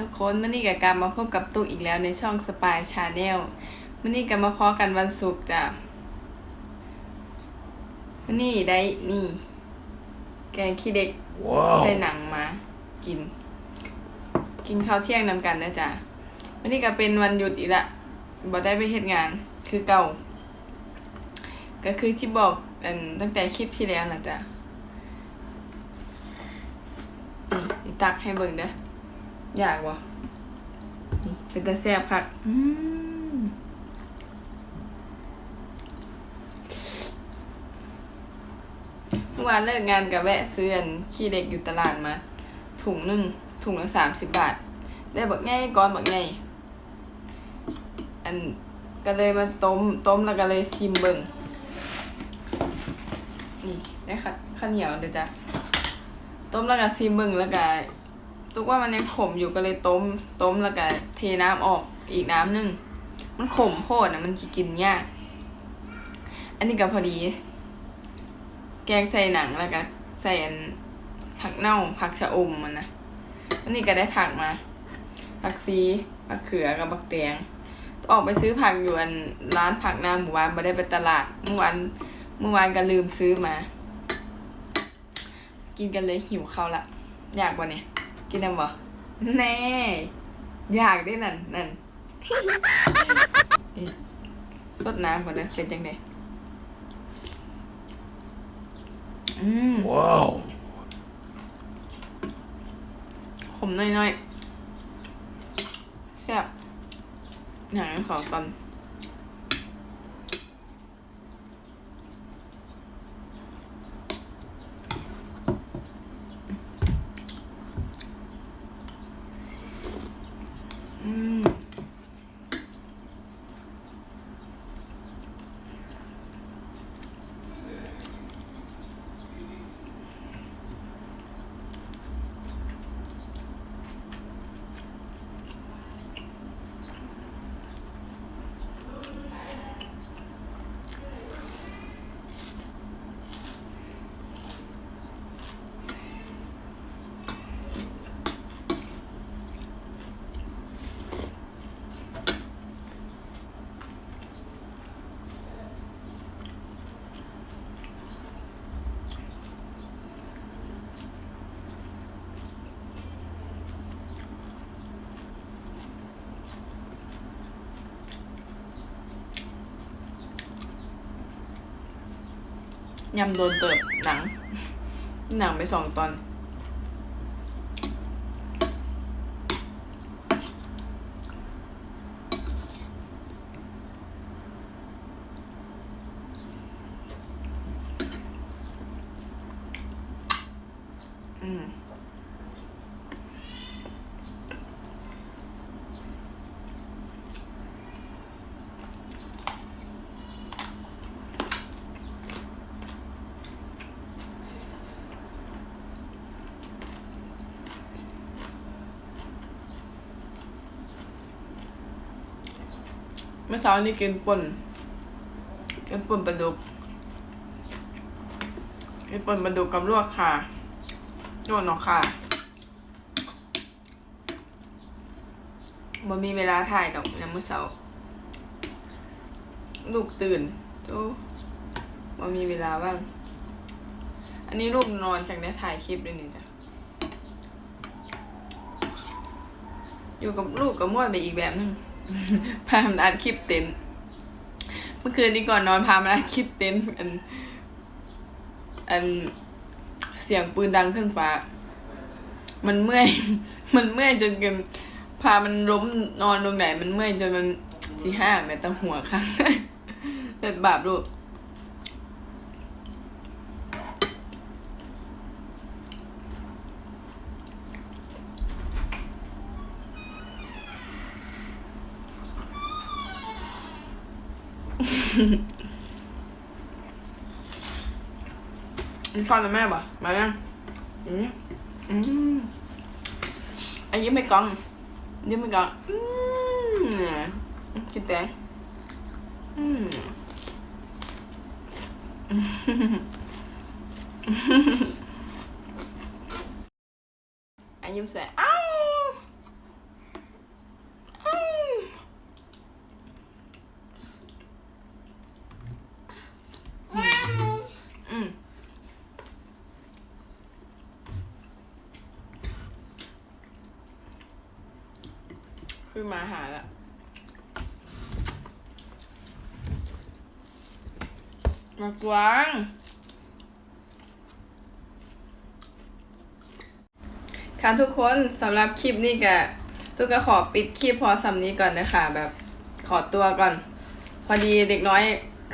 กับการมาพบกับตุ๊กอีกแล้วในช่องสปายชาแนลวันนี้กันมาพอกันวันศุกร์จ้ะวันนี้ได้นี่ แกงขี้เด็กใส่หนังมา กิน กินข้าวเที่ยงนำกันนะจ๊ะวันนี้ก็เป็นวันหยุดอีกละบ่ได้ไปเฮ็ดงานคือเก่า ก็คือที่บอกอันตั้งแต่คลิปที่แล้วนะจ๊ะนี่นี่ตักให้เบิ่งเด้อ อยากวะนี่เป็นตาแซ่บคักอืมเมื่อวานเลิกงานกับแวะซื้ออันขี้เด็กอยู่ตลาดมา ถุงหนึ่งถุงละสามสิบบาท ได้บักง่ายก้อนบักง่ายอันก็เลยมาต้มต้มแล้วก็เลยชิมเบิ่งนี่ได้ค่ะข้าวเหนียวเดี๋ยวจ้ะต้มแล้วก็ชิมเบิ่งแล้วก็ ตุกว่ามันยังขมอยู่ก็เลยต้ม ต้มแล้วก็เทน้ำออกอีกน้ำหนึ่งมันขมโพดนะมันกินยาก อันนี้ก็พอดี แกงใส่หนังแล้วก็ใส่ผักเน่าผักชะอมมันนะอันนี้ก็ได้ผักมา ผักซีผักเขือกับบักแตงออกไปซื้อผักอยู่อันร้านผักหน้าหมู่บ้านไม่ได้ไปตลาดเมื่อวานเมื่อวานก็ลืมซื้อมา กินกันเลยหิวข้าวละ อยากบ่เนี่ย กินน้ำบ่แน่ อยากได้นั่นนั่นเอ๊ะสดน้ำก่อนเด้อเป็นจังไดอืม Wow. ขมน้อยๆแซ่บอย่างนั้นสองตอน อืม ยำโดนเติบหนัง หนังไปสองตอน อืม เมื่อเช้านี้กินป่นกินป่นปลาดุกกินป่นปลาดุกกับลวกค่ะลวกหนอกค่ะบ่มีเวลาถ่ายดอกนเมื่อเช้าลูกตื่นโจ้บ่มีเวลาบ้าง อันนี้ลูกนอนจากได้ถ่ายคลิปเลยนี่จ้ะอยู่กับลูกกับม่วนไปอีกแบบหนึง พามันอัดคลิปเต็นเมื่อคืนนี้ก่อนนอนพามันอัดคลิปเต็นอัน อันเสียงปืนดังขึ้นฟ้า มันเมื่อย มันเมื่อยจนเกินพามันล้มนอนตรงไหน มันเมื่อยจนมันสีห้าแม่ตั้งหัวค้างเป็ดบาปลูก มีข้าวนะแม่บ่มายังอืมอืมอันยิ้มไม่กล้องยิ้มไม่กล้องอืมกินแตงอืม อันยิ้มใส่อ้าว ขึ้นมาหาละมากวางค่ะทุกคนสำหรับคลิปนี้ก็ตุกก็ขอปิดคลิปพอสำนี้ก่อนนะคะแบบขอตัวก่อน พอดีเด็กน้อย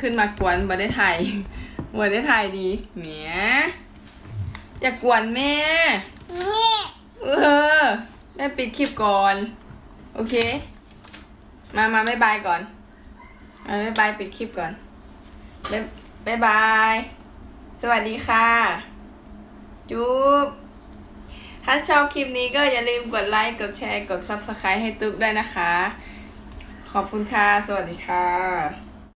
ขึ้นมากวนมาได้ถ่ายมาได้ถ่ายดีเนียอย่ากกวนแม่นี่เออแม่ปิดคลิปก่อน โอเค มามาบ๊ายบายก่อนมาบ๊ายบายปิดคลิปก่อนบ๊ายบ๊ายบาย สวัสดีค่ะ จุ๊บ ถ้าชอบคลิปนี้ก็อย่าลืมกดไลค์ กดแชร์ กด Subscribe ให้ตุ๊กด้วยนะคะ ขอบคุณค่ะ สวัสดีค่ะ